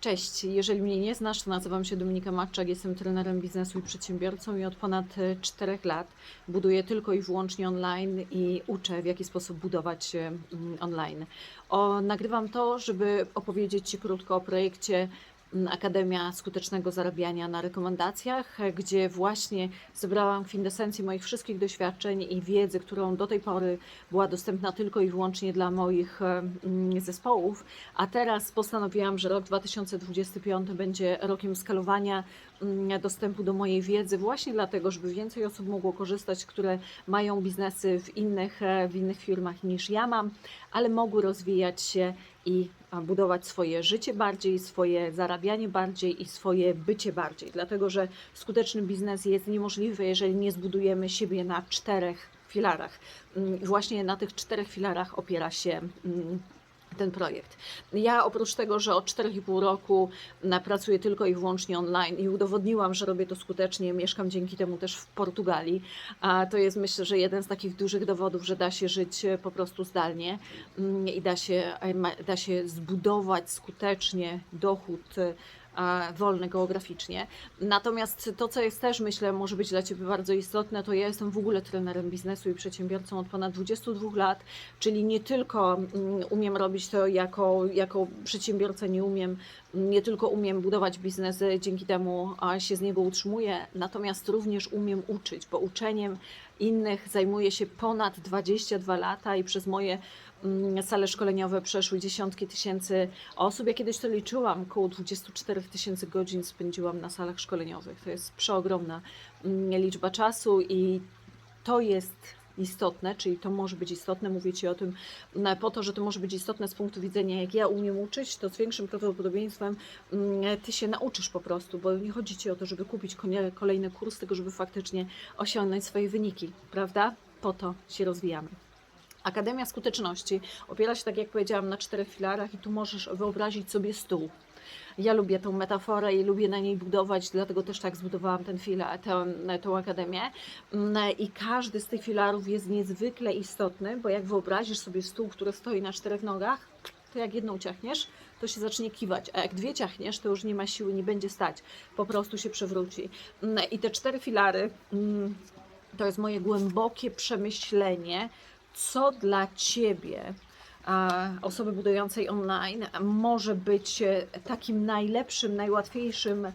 Cześć, jeżeli mnie nie znasz, to nazywam się Dominika Matczak, jestem trenerem biznesu i przedsiębiorcą i od ponad 4 lat buduję tylko i wyłącznie online i uczę, w jaki sposób budować e, online. O, nagrywam to, żeby opowiedzieć Ci krótko o projekcie Akademia Skutecznego Zarabiania na Rekomendacjach, gdzie właśnie zebrałam kwintesencję moich wszystkich doświadczeń i wiedzy, którą do tej pory była dostępna tylko i wyłącznie dla moich mm, zespołów, a teraz postanowiłam, że rok 2025 będzie rokiem skalowania mm, dostępu do mojej wiedzy, właśnie dlatego, żeby więcej osób mogło korzystać, które mają biznesy w innych, w innych firmach niż ja mam, ale mogły rozwijać się i budować swoje życie bardziej, swoje zarabianie bardziej i swoje bycie bardziej. Dlatego, że skuteczny biznes jest niemożliwy, jeżeli nie zbudujemy siebie na czterech filarach. Mm, właśnie na tych czterech filarach opiera się mm, ten projekt. Ja oprócz tego, że od 4,5 roku na- pracuję tylko i wyłącznie online i udowodniłam, że robię to skutecznie, mieszkam dzięki temu też w Portugalii, a to jest myślę, że jeden z takich dużych dowodów, że da się żyć e, po prostu zdalnie mm, i da się, e, da się zbudować skutecznie dochód e, wolny geograficznie. Natomiast to, co jest też, myślę, może być dla Ciebie bardzo istotne, to ja jestem w ogóle trenerem biznesu i przedsiębiorcą od ponad 22 lat, czyli nie tylko mm, umiem robić to jako, jako przedsiębiorca, nie umiem, nie tylko umiem budować biznes, e, dzięki temu się z niego utrzymuję, natomiast również umiem uczyć, bo uczeniem innych zajmuję się ponad 22 lata i przez moje sale szkoleniowe przeszły dziesiątki tysięcy osób. Ja kiedyś to liczyłam, około 24 tysięcy godzin spędziłam na salach szkoleniowych. To jest przeogromna mm, liczba czasu i to jest istotne, czyli to może być istotne, mówię Ci o tym no, po to, że to może być istotne z punktu widzenia, jak ja umiem uczyć, to z większym prawdopodobieństwem mm, Ty się nauczysz po prostu, bo nie chodzi Ci o to, żeby kupić kolejny kurs, tylko żeby faktycznie osiągnąć swoje wyniki, prawda? Po to się rozwijamy. Akademia Skuteczności opiera się, tak jak powiedziałam, na czterech filarach i tu możesz wyobrazić sobie stół. Ja lubię tą metaforę i lubię na niej budować, dlatego też tak zbudowałam ten filar, tę, tę akademię. Mm, I każdy z tych filarów jest niezwykle istotny, bo jak wyobrazisz sobie stół, który stoi na czterech nogach, to jak jedną ciachniesz, to się zacznie kiwać, a jak dwie ciachniesz, to już nie ma siły, nie będzie stać, po prostu się przewróci. Mm, I te cztery filary mm, to jest moje głębokie przemyślenie, co dla Ciebie, osoby budującej online, może być e, takim najlepszym, najłatwiejszym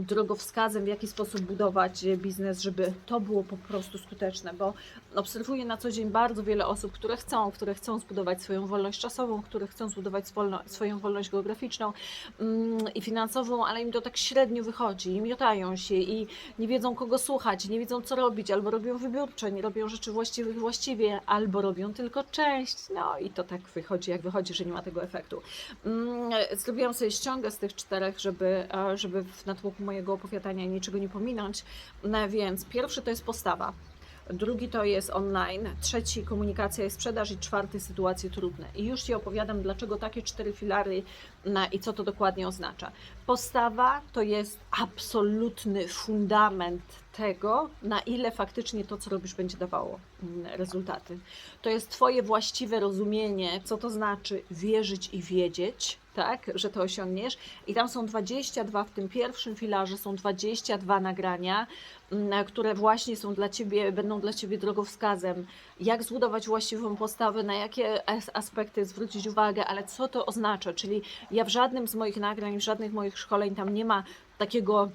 drogowskazem, w jaki sposób budować e, biznes, żeby to było po prostu skuteczne, bo obserwuję na co dzień bardzo wiele osób, które chcą, które chcą zbudować swoją wolność czasową, które chcą zbudować swoją wolność geograficzną mm, i finansową, ale im to tak średnio wychodzi, i miotają się i nie wiedzą kogo słuchać, nie wiedzą co robić, albo robią wybiórcze, nie robią rzeczy właściwych właściwie, albo robią tylko część, no i to tak wychodzi, jak wychodzi, że nie ma tego efektu. Mm, Zrobiłam sobie ściągę z tych czterech, żeby, e, żeby w natłoku mojego opowiadania niczego nie pominąć, no więc pierwszy to jest postawa. Drugi to jest online, trzeci komunikacja i sprzedaż i czwarty sytuacje trudne. I już Ci opowiadam, dlaczego takie cztery filary na, i co to dokładnie oznacza. Postawa to jest absolutny fundament tego, na ile faktycznie to, co robisz, będzie dawało mm, rezultaty. To jest Twoje właściwe rozumienie, co to znaczy wierzyć i wiedzieć, tak, że to osiągniesz. I tam są 22, w tym pierwszym filarze są 22 nagrania, mm, które właśnie są dla Ciebie, będą dla Ciebie drogowskazem, jak zbudować właściwą postawę, na jakie as- aspekty zwrócić uwagę, ale co to oznacza, czyli ja w żadnym z moich nagrań, w żadnych moich szkoleń tam nie ma takiego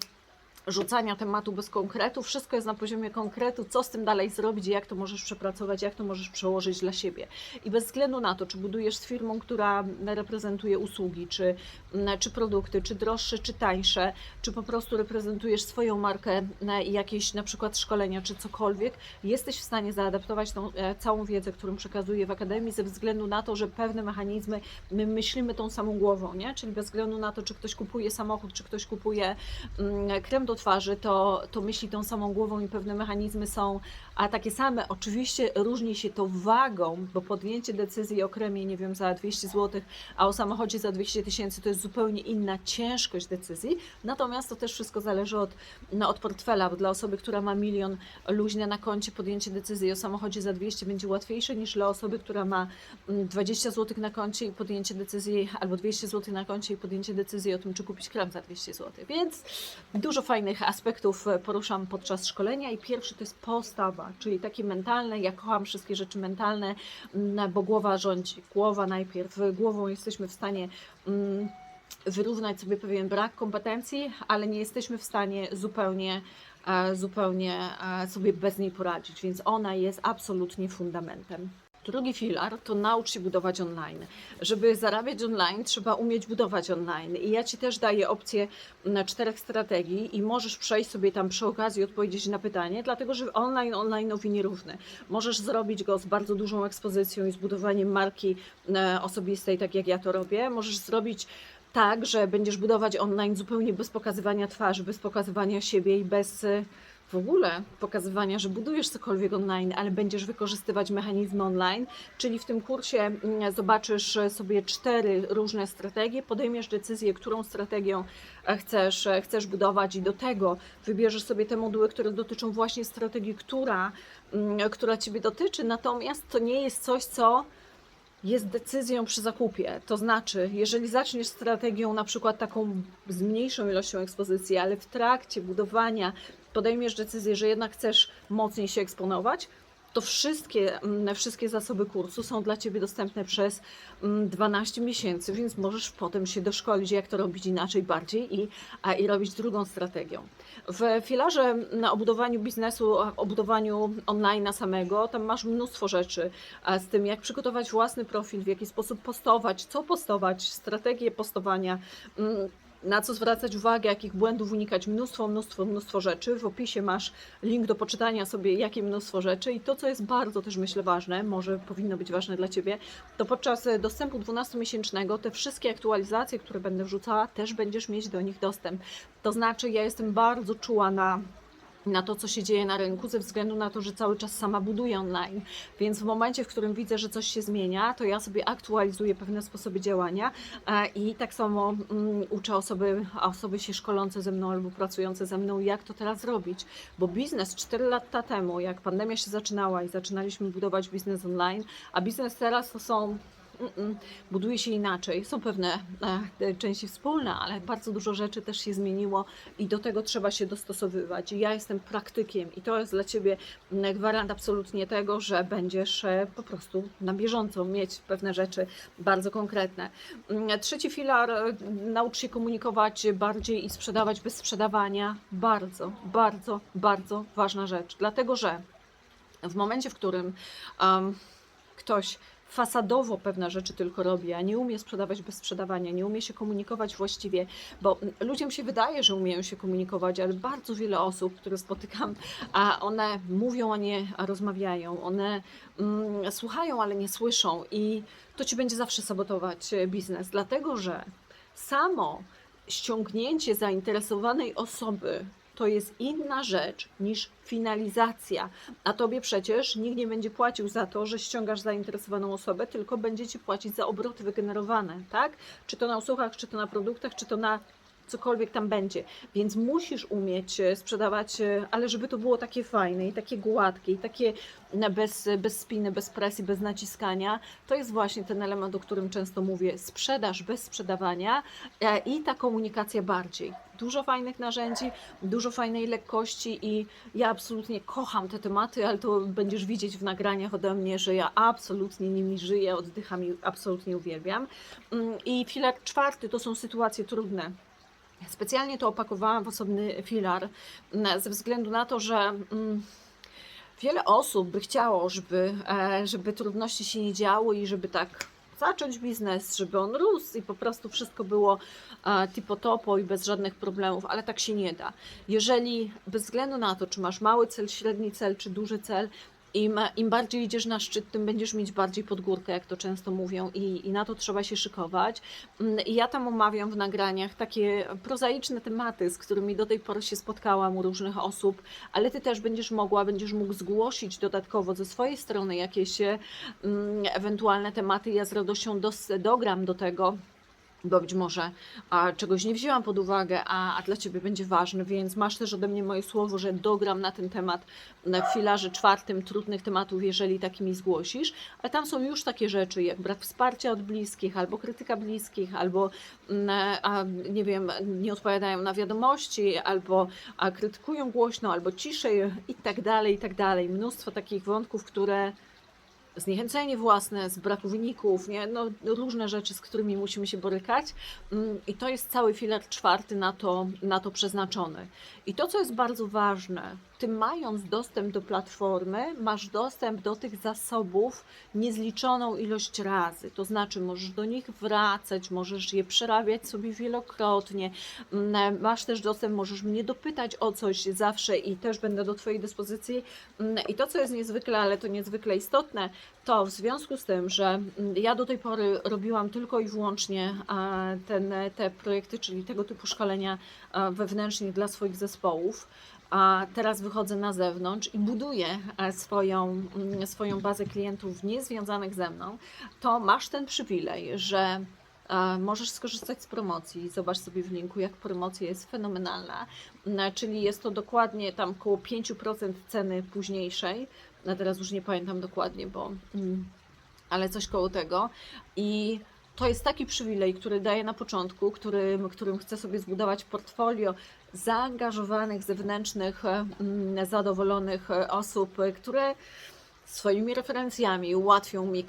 rzucania tematu bez konkretu. Wszystko jest na poziomie konkretu, co z tym dalej zrobić jak to możesz przepracować, jak to możesz przełożyć dla siebie. I bez względu na to, czy budujesz z firmą, która reprezentuje usługi, czy, mm, czy produkty, czy droższe, czy tańsze, czy po prostu reprezentujesz swoją markę na- i jakieś na przykład szkolenia, czy cokolwiek, jesteś w stanie zaadaptować tą e, całą wiedzę, którą przekazuję w Akademii, ze względu na to, że pewne mechanizmy my myślimy tą samą głową, nie? Czyli bez względu na to, czy ktoś kupuje samochód, czy ktoś kupuje mm, krem do twarzy, to, to myśli tą samą głową i pewne mechanizmy są a takie same. Oczywiście różni się to wagą, bo podjęcie decyzji o kremie, nie wiem, za 200 zł, a o samochodzie za 200 tysięcy to jest zupełnie inna ciężkość decyzji. Natomiast to też wszystko zależy od, no, od portfela, bo dla osoby, która ma milion luźne na koncie, podjęcie decyzji o samochodzie za 200 będzie łatwiejsze niż dla osoby, która ma mm, 20 zł na koncie i podjęcie decyzji, albo 200 zł na koncie i podjęcie decyzji o tym, czy kupić krem za 200 zł. Więc dużo fajnych aspektów e, poruszam podczas szkolenia i pierwszy to jest postawa, czyli takie mentalne. Ja kocham wszystkie rzeczy mentalne, mm, bo głowa rządzi. Głowa najpierw. Głową jesteśmy w stanie mm, wyrównać sobie pewien brak kompetencji, ale nie jesteśmy w stanie zupełnie e, zupełnie e, sobie bez niej poradzić, więc ona jest absolutnie fundamentem. Drugi filar to naucz się budować online. Żeby zarabiać online, trzeba umieć budować online. I ja Ci też daję opcję na czterech strategii i możesz przejść sobie tam przy okazji odpowiedzieć na pytanie, dlatego że online online'owi nierówny. Możesz zrobić go z bardzo dużą ekspozycją i zbudowaniem marki e, osobistej, tak jak ja to robię. Możesz zrobić tak, że będziesz budować online zupełnie bez pokazywania twarzy, bez pokazywania siebie i bez e, w ogóle pokazywania, że budujesz cokolwiek online, ale będziesz wykorzystywać mechanizmy online, czyli w tym kursie mm, zobaczysz sobie cztery różne strategie, podejmiesz decyzję, którą strategią e, chcesz, e, chcesz budować i do tego wybierzesz sobie te moduły, które dotyczą właśnie strategii, która, mm, która Ciebie dotyczy, natomiast to nie jest coś, co jest decyzją przy zakupie. To znaczy, jeżeli zaczniesz strategią na przykład taką z mniejszą ilością ekspozycji, ale w trakcie budowania podejmiesz decyzję, że jednak chcesz mocniej się eksponować, to wszystkie, mm, wszystkie zasoby kursu są dla Ciebie dostępne przez mm, 12 miesięcy, więc możesz potem się doszkolić, jak to robić inaczej, bardziej i, i robić drugą strategią. W filarze na obudowaniu biznesu, obudowaniu online samego, tam masz mnóstwo rzeczy z tym, jak przygotować własny profil, w jaki sposób postować, co postować, strategię postowania. Na co zwracać uwagę, jakich błędów unikać, mnóstwo, mnóstwo, mnóstwo rzeczy. W opisie masz link do poczytania sobie, jakie mnóstwo rzeczy. I to, co jest bardzo też myślę ważne, może powinno być ważne dla Ciebie, to podczas e, dostępu 12-miesięcznego te wszystkie aktualizacje, które będę wrzucała, też będziesz mieć do nich dostęp. To znaczy, ja jestem bardzo czuła na na to, co się dzieje na rynku, ze względu na to, że cały czas sama buduję online. Więc w momencie, w którym widzę, że coś się zmienia, to ja sobie aktualizuję pewne sposoby działania e, i tak samo mm, uczę osoby, osoby się szkolące ze mną albo pracujące ze mną, jak to teraz robić. Bo biznes 4 lata temu, jak pandemia się zaczynała i zaczynaliśmy budować biznes online, a biznes teraz to są. Buduje się inaczej. Są pewne e, części wspólne, ale bardzo dużo rzeczy też się zmieniło i do tego trzeba się dostosowywać. Ja jestem praktykiem i to jest dla Ciebie mm, gwarant absolutnie tego, że będziesz e, po prostu na bieżąco mieć pewne rzeczy bardzo konkretne. Mm, Trzeci filar, e, naucz się komunikować bardziej i sprzedawać bez sprzedawania. Bardzo, bardzo, bardzo ważna rzecz, dlatego że w momencie, w którym um, ktoś fasadowo pewne rzeczy tylko robi, a nie umie sprzedawać bez sprzedawania, nie umie się komunikować właściwie, bo ludziom się wydaje, że umieją się komunikować, ale bardzo wiele osób, które spotykam, a one mówią, a nie rozmawiają, one mm, słuchają, ale nie słyszą i to ci będzie zawsze sabotować e, biznes, dlatego że samo ściągnięcie zainteresowanej osoby to jest inna rzecz niż finalizacja. A tobie przecież nikt nie będzie płacił za to, że ściągasz zainteresowaną osobę, tylko będzie ci płacić za obroty wygenerowane, tak? Czy to na usługach, czy to na produktach, czy to na cokolwiek tam będzie. Więc musisz umieć e, sprzedawać, e, ale żeby to było takie fajne i takie gładkie i takie bez, bez spiny, bez presji, bez naciskania, to jest właśnie ten element, o którym często mówię. Sprzedaż bez sprzedawania e, i ta komunikacja bardziej. Dużo fajnych narzędzi, dużo fajnej lekkości i ja absolutnie kocham te tematy, ale to będziesz widzieć w nagraniach ode mnie, że ja absolutnie nimi żyję, oddycham i absolutnie uwielbiam. Mm, I filar czwarty to są sytuacje trudne. Specjalnie to opakowałam w osobny filar, m, ze względu na to, że mm, wiele osób by chciało, żeby, e, żeby trudności się nie działy i żeby tak zacząć biznes, żeby on rósł i po prostu wszystko było e, tipo-topo i bez żadnych problemów, ale tak się nie da. Jeżeli bez względu na to, czy masz mały cel, średni cel, czy duży cel, Im, Im bardziej idziesz na szczyt, tym będziesz mieć bardziej pod górkę, jak to często mówią, i, i na to trzeba się szykować. Mm, I ja tam omawiam w nagraniach takie prozaiczne tematy, z którymi do tej pory się spotkałam u różnych osób, ale ty też będziesz mogła, będziesz mógł zgłosić dodatkowo ze swojej strony jakieś mm, ewentualne tematy. Ja z radością dos, dogram do tego bo być może a, czegoś nie wzięłam pod uwagę, a, a dla Ciebie będzie ważny, więc masz też ode mnie moje słowo, że dogram na ten temat w filarze czwartym trudnych tematów, jeżeli takimi zgłosisz, ale tam są już takie rzeczy jak brak wsparcia od bliskich, albo krytyka bliskich, albo mm, a, nie wiem, nie odpowiadają na wiadomości, albo a, krytykują głośno, albo ciszej i tak dalej, i tak dalej. Mnóstwo takich wątków, które zniechęcenie własne, z braku wyników, nie? No, różne rzeczy, z którymi musimy się borykać. Mm, I to jest cały filar czwarty na to, na to przeznaczony. I to, co jest bardzo ważne, ty mając dostęp do platformy, masz dostęp do tych zasobów niezliczoną ilość razy. To znaczy, możesz do nich wracać, możesz je przerabiać sobie wielokrotnie. Mm, Masz też dostęp, możesz mnie dopytać o coś zawsze i też będę do Twojej dyspozycji. Mm, I to, co jest niezwykle, ale to niezwykle istotne, to w związku z tym, że mm, ja do tej pory robiłam tylko i wyłącznie ten, te projekty, czyli tego typu szkolenia wewnętrznie dla swoich zespołów, a teraz wychodzę na zewnątrz i buduję swoją, mm, swoją bazę klientów niezwiązanych ze mną, to masz ten przywilej, że możesz skorzystać z promocji. Zobacz sobie w linku, jak promocja jest fenomenalna. Czyli jest to dokładnie tam około 5% ceny późniejszej. No teraz już nie pamiętam dokładnie, bo mm, ale coś koło tego. I to jest taki przywilej, który daję na początku, którym, którym chcę sobie zbudować portfolio zaangażowanych, zewnętrznych, mm, zadowolonych e, osób, e, które swoimi referencjami ułatwią mi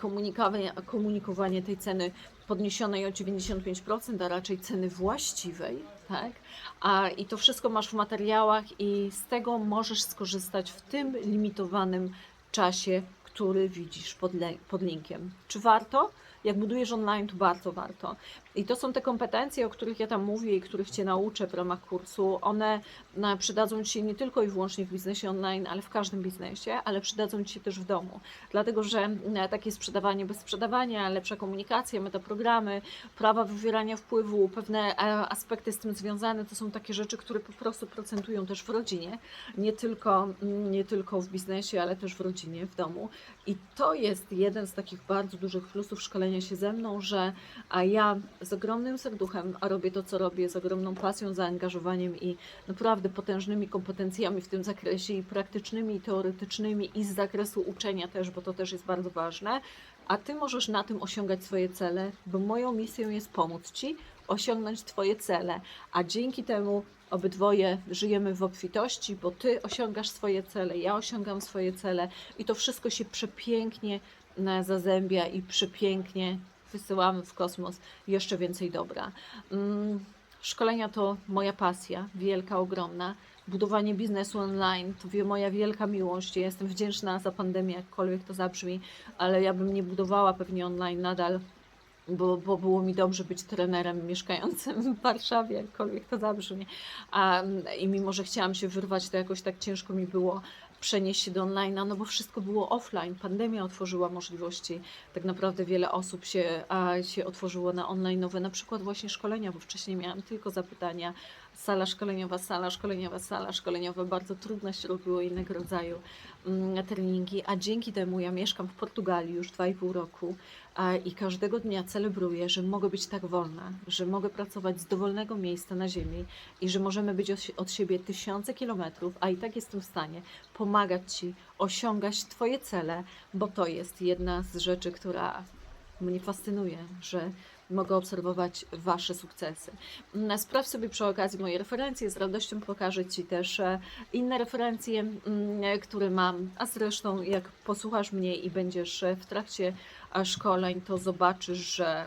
komunikowanie tej ceny podniesionej o 95%, a raczej ceny właściwej, tak? A, I to wszystko masz w materiałach i z tego możesz skorzystać w tym limitowanym czasie, który widzisz pod, pod linkiem. Czy warto? Jak budujesz online, to bardzo warto. I to są te kompetencje, o których ja tam mówię i których Cię nauczę w ramach kursu. One no, przydadzą Ci się nie tylko i wyłącznie w biznesie online, ale w każdym biznesie, ale przydadzą Ci się też w domu. Dlatego, że e, takie sprzedawanie bez sprzedawania, lepsza komunikacja, metaprogramy, prawa wywierania wpływu, pewne e, aspekty z tym związane, to są takie rzeczy, które po prostu procentują też w rodzinie, nie tylko, nie tylko w biznesie, ale też w rodzinie, w domu. I to jest jeden z takich bardzo dużych plusów szkolenia się ze mną, że ja z ogromnym serduchem, a robię to, co robię, z ogromną pasją, zaangażowaniem i naprawdę potężnymi kompetencjami w tym zakresie i praktycznymi, i teoretycznymi, i z zakresu uczenia też, bo to też jest bardzo ważne. A Ty możesz na tym osiągać swoje cele, bo moją misją jest pomóc Ci osiągnąć Twoje cele, a dzięki temu obydwoje żyjemy w obfitości, bo Ty osiągasz swoje cele, ja osiągam swoje cele i to wszystko się przepięknie zazębia i przepięknie wysyłamy w kosmos jeszcze więcej dobra. Mm, Szkolenia to moja pasja, wielka, ogromna. Budowanie biznesu online to moja wielka miłość. Jestem wdzięczna za pandemię, jakkolwiek to zabrzmi, ale ja bym nie budowała pewnie online nadal, bo, bo było mi dobrze być trenerem mieszkającym w Warszawie, jakkolwiek to zabrzmi. A, I mimo, że chciałam się wyrwać, to jakoś tak ciężko mi było przenieść się do online'a, no bo wszystko było offline. Pandemia otworzyła możliwości. Tak naprawdę wiele osób się, a, się otworzyło na online'owe, na przykład właśnie szkolenia, bo wcześniej miałam tylko zapytania, sala szkoleniowa, sala szkoleniowa, sala szkoleniowa, bardzo trudno się robiło innego rodzaju mm, treningi, a dzięki temu ja mieszkam w Portugalii już 2,5 roku i każdego dnia celebruję, że mogę być tak wolna, że mogę pracować z dowolnego miejsca na ziemi i że możemy być od, siebie tysiące kilometrów, a i tak jestem w stanie pomagać Ci osiągać Twoje cele, bo to jest jedna z rzeczy, która mnie fascynuje, że mogę obserwować Wasze sukcesy. Mm, Sprawdź sobie przy okazji moje referencje, z radością pokażę Ci też e, inne referencje, mm, które mam, a zresztą jak posłuchasz mnie i będziesz e, w trakcie szkoleń, to zobaczysz, że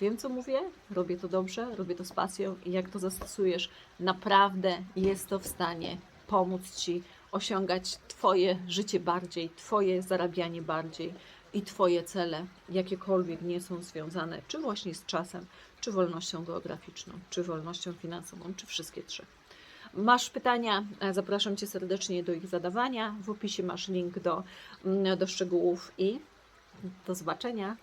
wiem co mówię, robię to dobrze, robię to z pasją i jak to zastosujesz, naprawdę jest to w stanie pomóc Ci osiągać Twoje życie bardziej, Twoje zarabianie bardziej i Twoje cele, jakiekolwiek nie są związane, czy właśnie z czasem, czy wolnością geograficzną, czy wolnością finansową, czy wszystkie trzy. Masz pytania, e, zapraszam Cię serdecznie do ich zadawania. W opisie masz link do, mm, do szczegółów i do zobaczenia.